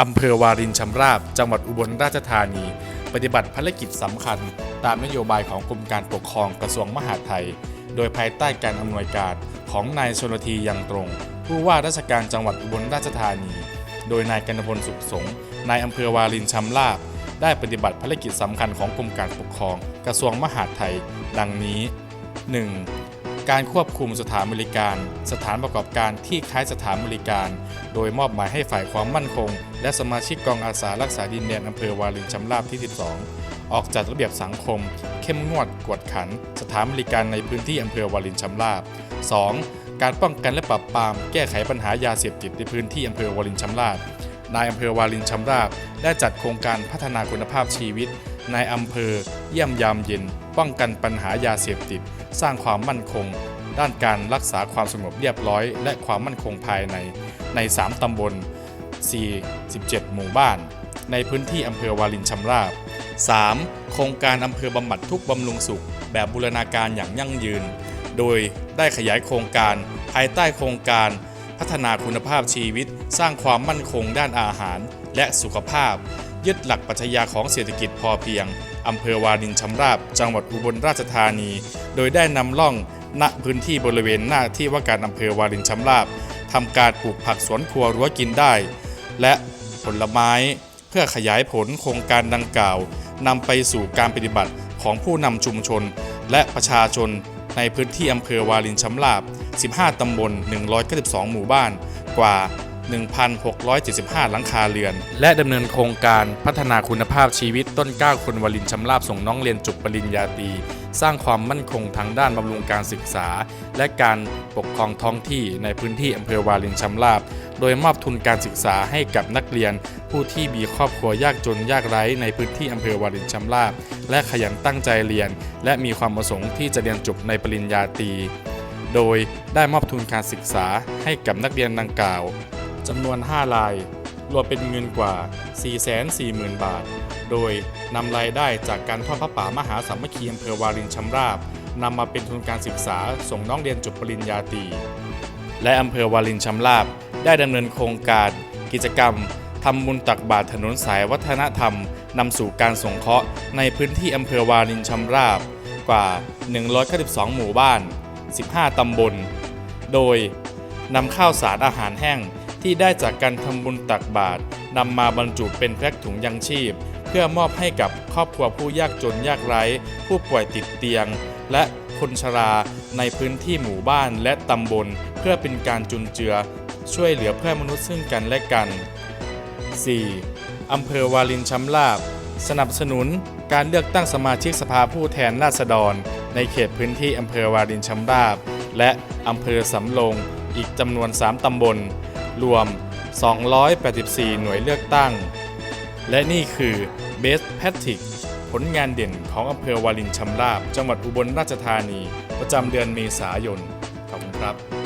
อำเภอวารินชำราบ จังหวัดอุบลราชธานี ปฏิบัติภารกิจสำคัญ ตามนโยบายของกรมการปกครองกระทรวงมหาดไทย โดยภายใต้การอำนวยการของนายชนทียังตรง ผู้ว่าราชการจังหวัดอุบลราชธานี โดยนายกนพลสุขสงฆ์นายอำเภอวารินชำราบ ได้ปฏิบัติภารกิจสำคัญของกรมการปกครองกระทรวงมหาดไทย ดังนี้ 1. การควบคุมสถานบริการ สถานประกอบการที่คล้ายสถานบริการ โดยมอบหมายให้ฝ่ายความมั่นคง และสมาชิกกองอาสารักษาดินแดนอำเภอวารินชำราบที่ 12 ออกจัดระเบียบสังคม เข้มงวดกวดขัน สถานบริการในพื้นที่อำเภอวารินชำราบ 2. การป้องกันและปราบปรามแก้ไขปัญหายาเสพติดในพื้นที่อำเภอวารินชำราบนายอำเภอวารินชำราบได้จัดโครงการพัฒนาคุณภาพชีวิตในอำเภอเยี่ยมยามเย็น ป้องกันปัญหายาเสพติด สร้างความมั่นคง ด้านการรักษาความสงบเรียบร้อย และความมั่นคงภายในใน 3 ตำบล 47 หมู่บ้าน ในพื้นที่อำเภอวารินชำราบ 3. โครงการอำเภอบำบัดทุกบำรุงสุข แบบบูรณาการอย่างยั่งยืน โดยได้ขยายโครงการภายใต้โครงการพัฒนาคุณภาพชีวิต สร้างความมั่นคงด้านอาหาร และสุขภาพ ยึดหลักปรัชญาของเศรษฐกิจพอเพียงอำเภอวารินชำราบ จังหวัดอุบลราชธานี โดยได้นำล่อง ณพื้นที่บริเวณหน้าที่ว่าการอำเภอวารินชำราบทำการปลูกผักสวนครัวรั้วกินได้ และผลไม้เพื่อขยายผลโครงการดังกล่าวนำไปสู่การปฏิบัติของผู้นำชุมชน และประชาชนในพื้นที่อำเภอวารินชำราบ 15 ตำบล 192 หมู่บ้านกว่า 1,675 หลังคาเรือน และดำเนินโครงการพัฒนาคุณภาพชีวิตต้นก้าคนวาลินชำราบส่งน้องเรียนจบปริญญาตรี สร้างความมั่นคงทางด้านบำรุงการศึกษา และการปกครองท้องที่ในพื้นที่อำเภอวาลินชำราบ โดยมอบทุนการศึกษาให้กับนักเรียน ผู้ที่มีครอบครัวยากจนยากไร้ในพื้นที่อำเภอวารินชำราบ และขยันตั้งใจเรียน และมีความประสงค์ที่จะเรียนจบในปริญญาตรี โดยได้มอบทุนการศึกษาให้กับนักเรียนดังกล่าวจำนวน 5 ราย รวมเป็นเงินกว่า 440,000 บาท โดยนำรายได้จากการทอดพระป่ามหาสามัคคีอำเภอวารินชำราบนำมาเป็นทุนการศึกษาส่งน้องเรียนจบปริญญาตรีและอำเภอวารินชำราบได้ดำเนินโครงการ กิจกรรมทำบุญตักบาตรถนนสายวัฒนธรรมนำสู่การสงเคราะห์ในพื้นที่อำเภอวารินชำราบกว่า 192 หมู่บ้าน 15 ตำบล โดยนำข้าวสารอาหารแห้ง ที่ได้จากการทำบุญตักบาตรนำมาบรรจุเป็นแพ็คถุงยังชีพ เพื่อมอบให้กับครอบครัวผู้ยากจนยากไร้ ผู้ป่วยติดเตียง และคนชราในพื้นที่หมู่บ้านและตำบล เพื่อเป็นการจุนเจือ ช่วยเหลือเพื่อนมนุษย์ซึ่งกันและกัน 4. อำเภอวาลินชำราบ สนับสนุนการเลือกตั้งสมาชิกสภาผู้แทนราษฎร ในเขตพื้นที่อำเภอวาลินชำราบ และอำเภอสำโรงอีกจำนวน 3 ตำบล รวม 284 หน่วยเลือกตั้ง และนี่คือ Best p a t r i c ผลงานเด่นของอำเภอวาลินชำราบ จังหวัดอุบลราชธานี ประจำเดือนเมษายน ขอบคุณครับ